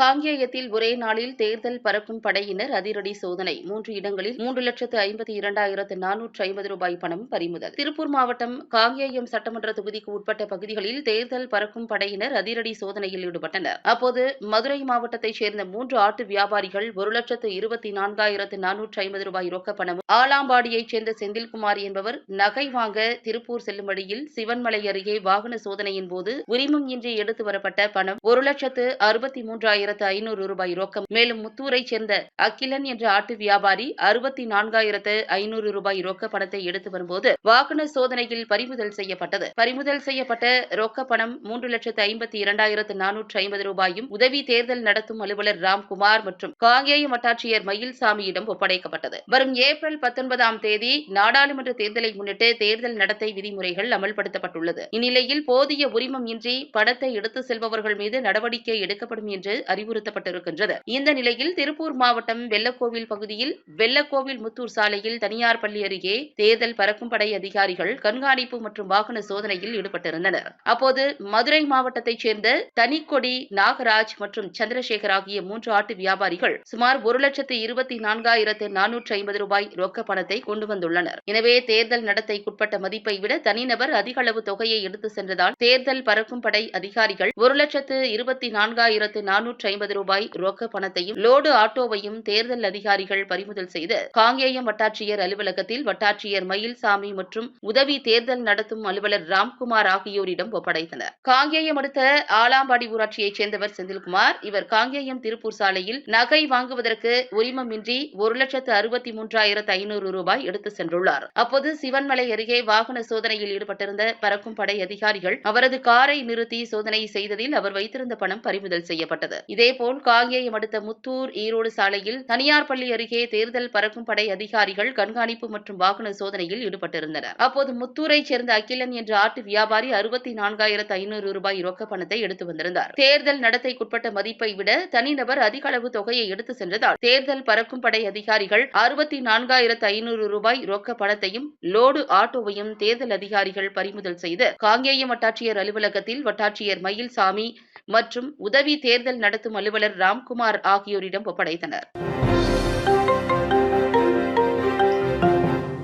காங்கேயத்தில் ஒரே நாளில் தேர்தல் பறக்கும் படையினர் அதிரடி சோதனை. மூன்று இடங்களில் மூன்று லட்சத்து ஐம்பத்தி இரண்டாயிரத்து நானூற்று ஐம்பது ரூபாய் பணம் பறிமுதல். திருப்பூர் மாவட்டம் காங்கேயம் சட்டமன்ற தொகுதிக்கு உட்பட்ட பகுதிகளில் தேர்தல் பறக்கும் படையினர் அதிரடி சோதனையில் ஈடுபட்டனர். அப்போது மதுரை மாவட்டத்தைச் சேர்ந்த மூன்று ஆட்டு வியாபாரிகள் ஒரு லட்சத்து இருபத்தி நான்காயிரத்து நானூற்று ஐம்பது ரூபாய் ரொக்க பணமும் ஆலாம்பாடியைச் சேர்ந்த செந்தில்குமார் என்பவர் நகை வாங்க திருப்பூர் செல்லும் வழியில் சிவன்மலை அருகே வாகன சோதனையின் போது உரிமம் இன்றி எடுத்து வரப்பட்ட பணம் ஒரு லட்சத்து அறுபத்தி மூன்றாயிரம் நான்காயிரத்து ஐநூறு ரூபாய் ரொக்கம். மேலும் முத்தூரைச் சேர்ந்த அகிலன் என்ற ஆட்டு வியாபாரி அறுபத்தி நான்காயிரத்து ஐநூறு ரூபாய் ரொக்க பணத்தை எடுத்து வரும்போது வாகன சோதனையில் பறிமுதல் செய்யப்பட்டது. பறிமுதல் செய்யப்பட்ட ரொக்க பணம் மூன்று லட்சத்து ஐம்பத்தி இரண்டாயிரத்து நானூற்று ஐம்பது ரூபாயும் உதவி தேர்தல் நடத்தும் அலுவலர் ராம்குமார் மற்றும் காங்கேயம் வட்டாட்சியர் மயில்சாமியிடம் ஒப்படைக்கப்பட்டது. வரும் ஏப்ரல் பத்தொன்பதாம் தேதி நாடாளுமன்ற தேர்தலை முன்னிட்டு தேர்தல் நடத்தை விதிமுறைகள் அமல்படுத்தப்பட்டுள்ளது. இந்நிலையில் போதிய உரிமம் இன்றி பணத்தை எடுத்து செல்பவர்கள் மீது நடவடிக்கை எடுக்கப்படும் என்று அறிவுறுத்தப்பட்டிருக்கின்றது. இந்த நிலையில் திருப்பூர் மாவட்டம் வெள்ளக்கோவில் பகுதியில் வெள்ளக்கோவில் முத்தூர் சாலையில் தனியார் பள்ளி அருகே தேர்தல் பறக்கும் படை அதிகாரிகள் கண்காணிப்பு மற்றும் வாகன சோதனையில் ஈடுபட்டிருந்தனர். அப்போது மதுரை மாவட்டத்தைச் சேர்ந்த தனிக்கொடி நாகராஜ் மற்றும் சந்திரசேகர் ஆகிய மூன்று ஆட்டு வியாபாரிகள் சுமார் ஒரு லட்சத்து இருபத்தி நான்காயிரத்து நானூற்று ஐம்பது ரூபாய் ரொக்க பணத்தை கொண்டு வந்துள்ளனர். எனவே தேர்தல் நடத்தைக்குட்பட்ட மதிப்பை விட தனிநபர் அதிக அளவு தொகையை எடுத்து சென்றதால் தேர்தல் பறக்கும் படை அதிகாரிகள் ஒரு லட்சத்து இருபத்தி நான்காயிரத்து நானூற்று ஐம்பது ரூபாய் ரொக்க பணத்தையும் லோடு ஆட்டோவையும் தேர்தல் அதிகாரிகள் பறிமுதல் செய்து காங்கேயம் வட்டாட்சியர் அலுவலகத்தில் வட்டாட்சியர் மயில்சாமி மற்றும் உதவி தேர்தல் நடத்தும் அலுவலர் ராம்குமார் ஆகியோரிடம் ஒப்படைத்தனர். காங்கேயம் அடுத்த ஆலாம்பாடி ஊராட்சியைச் சேர்ந்தவர் செந்தில்குமார். இவர் காங்கேயம் திருப்பூர் சாலையில் நகை வாங்குவதற்கு உரிமமின்றி ஒரு லட்சத்து அறுபத்தி மூன்றாயிரத்து ஐநூறு ரூபாய் எடுத்து சென்றுள்ளார். அப்போது சிவன்மலை அருகே வாகன சோதனையில் ஈடுபட்டிருந்த பறக்கும் படை அதிகாரிகள் அவரது காரை நிறுத்தி சோதனை செய்ததில் அவர் வைத்திருந்த பணம் பறிமுதல் செய்யப்பட்டது. இதேபோல் காங்கேயம் அடுத்த முத்தூர் ஈரோடு சாலையில் தனியார் பள்ளி அருகே தேர்தல் பறக்கும் படை அதிகாரிகள் கண்காணிப்பு மற்றும் வாகன சோதனையில் ஈடுபட்டிருந்தனர். அப்போது முத்தூரைச் சேர்ந்த அகிலன் என்ற ஆட்டு வியாபாரி அறுபத்தி நான்காயிரத்து ஐநூறு ரூபாய் ரொக்க பணத்தை எடுத்து வந்திருந்தார். தேர்தல் நடத்தைக்குட்பட்ட மதிப்பை விட தனிநபர் அதிக அளவு தொகையை எடுத்து சென்றதால் தேர்தல் பறக்கும் படை அதிகாரிகள் அறுபத்தி நான்காயிரத்து ஐநூறு ரூபாய் ரொக்க பணத்தையும் லோடு ஆட்டோவையும் தேர்தல் அதிகாரிகள் பறிமுதல் செய்து காங்கேயம் வட்டாட்சியர் அலுவலகத்தில் வட்டாட்சியர் மயில்சாமி மற்றும் உதவி தேர்தல் நடத்த நடத்தும் அலுவலர் ராம்குமார் ஆகியோரிடம் ஒப்படைத்தனர்.